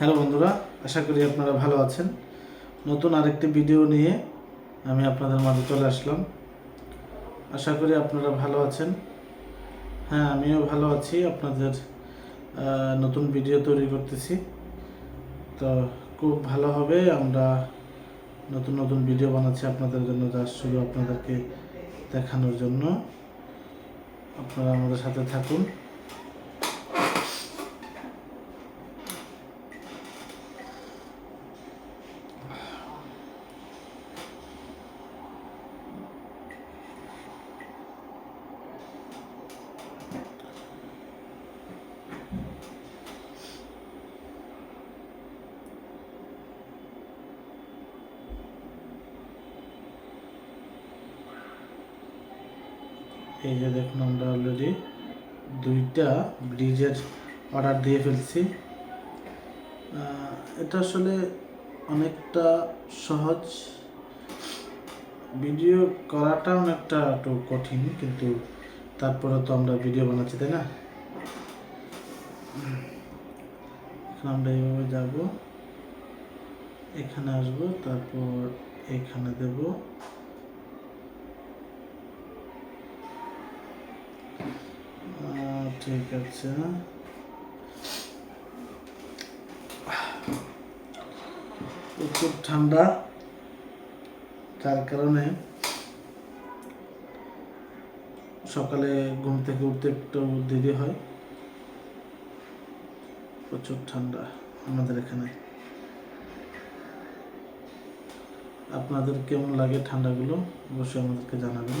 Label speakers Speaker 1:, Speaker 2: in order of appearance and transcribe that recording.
Speaker 1: Hello বন্ধুরা, আশা করি আপনারা ভালো আছেন। নতুন আরেকটি ভিডিও নিয়ে আমি আপনাদের মাঝে চলে আসলাম। আশা করি আপনারা ভালো আছেন। হ্যাঁ আমিও ভালো আছি, আপনাদের নতুন ভিডিও তৈরি করতেছি। তো খুব ভালো হবে, আমরা নতুন নতুন ভিডিও বানাচ্ছি আপনাদের জন্য, যা শুধু আপনাদেরকে দেখানোর জন্য। আপনারা আমাদের সাথে থাকুন। এই যে দেখুন আমরা অলরেডি দুইটা ব্রিজের অর্ডার দিয়ে ফেলছি। এটা আসলে অনেকটা সহজ। ভিডিও করাটা অনেকটা একটু কঠিন, কিন্তু তারপরে তো আমরা ভিডিও বানাচ্ছি, তাই না? আমরা এইভাবে যাব। এখানে আসব, তারপর এখানে দেবো। ঠিক আছে প্রচুর ঠান্ডা তার কারণে সকালে ঘুম থেকে উঠতে একটু দেরি হয় প্রচুর ঠান্ডা আমাদের এখানে আপনাদের কেমন লাগে ঠান্ডাগুলো অবশ্যই আমাদেরকে জানাবেন